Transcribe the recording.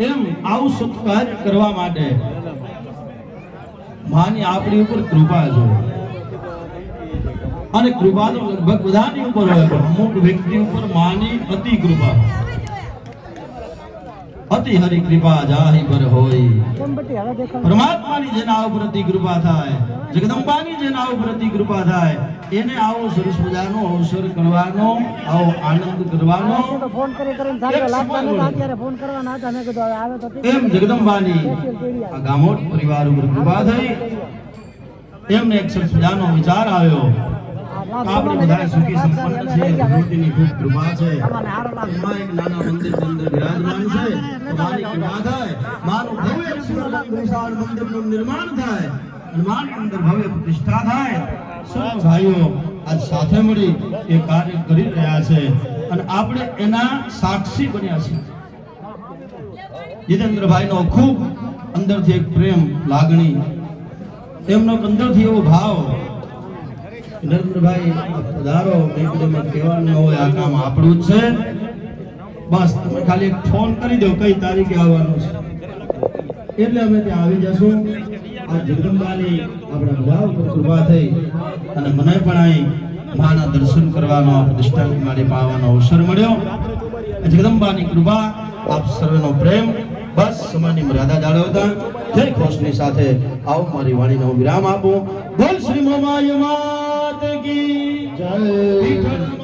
એમ આવું સત્કાર કરવા માટે માની આપણી ઉપર કૃપા છે. અને કૃપા તો લગભગ બધાની ઉપર હોય અમુક વ્યક્તિ ઉપર માની અતિ કૃપા. અતિ હરિ કૃપા જાહી પર હોય. પરમાત્માની જેના ઉપર કૃપા થાય જગદંબાની જેના ઉપર કૃપા થાય એને આવો સરસ મજાનો અવસર કરવાનો આવો આનંદ કરવાનો. ફોન કરી કરીને થાક્યો લાગતા નતા અત્યારે ફોન કરવાના હતા મેં કીધું આવે તો એમ જગદંબાની આ ગામોટ પરિવાર ઉપર કૃપા થઈ. એમને એક સરસ મજાનો વિચાર આવ્યો. આપણે બધા સુખી સંપન્ન છે ભગવતીની ખૂબ કૃપા છે. તમારે હારો લાગે. એમાં એક નાના મંદિર અંદર બિરાજમાન છે. તમારી કૃપા થાય. માનું ભવ્ય સુંદર વિશાળ મંદિરનું નિર્માણ થાય. અને માની અંદર ભવ્ય પ્રતિષ્ઠા થાય. સર્વ ભાઈઓ આજ સાથે મળી એ કાર્ય કરી રહ્યા છે. અને આપણે એના સાક્ષી બન્યા છીએ. જીતેન્દ્રભાઈનો ખૂબ અંદરથી એક પ્રેમ લાગણી. એમનો અંદરથી એવો ભાવ નરેન્દ્રભાઈ પધારો મેં કીધું હોય, આ કામ આપણું જ છે. બસ, તમે ખાલી એક ફોન કરી દો કઈ તારીખે આવવાનું છે. એટલે અમે ત્યાં આવી જશું. આ જગદંબાની આપણા બધા ઉપર કૃપા થઈ અને મને પણ અહીં માના દર્શન કરવાનો, આ મારી પાવાનો અવસર મળ્યો. જગદંબાની કૃપા, આપ સર્વેનો પ્રેમ. બસ સમાની મર્યાદા જાળવતા. જય કૃષ્ણની સાથે આવો, મારી વાણીનો વિરામ આપું. બોલ શ્રી મોમાય की जय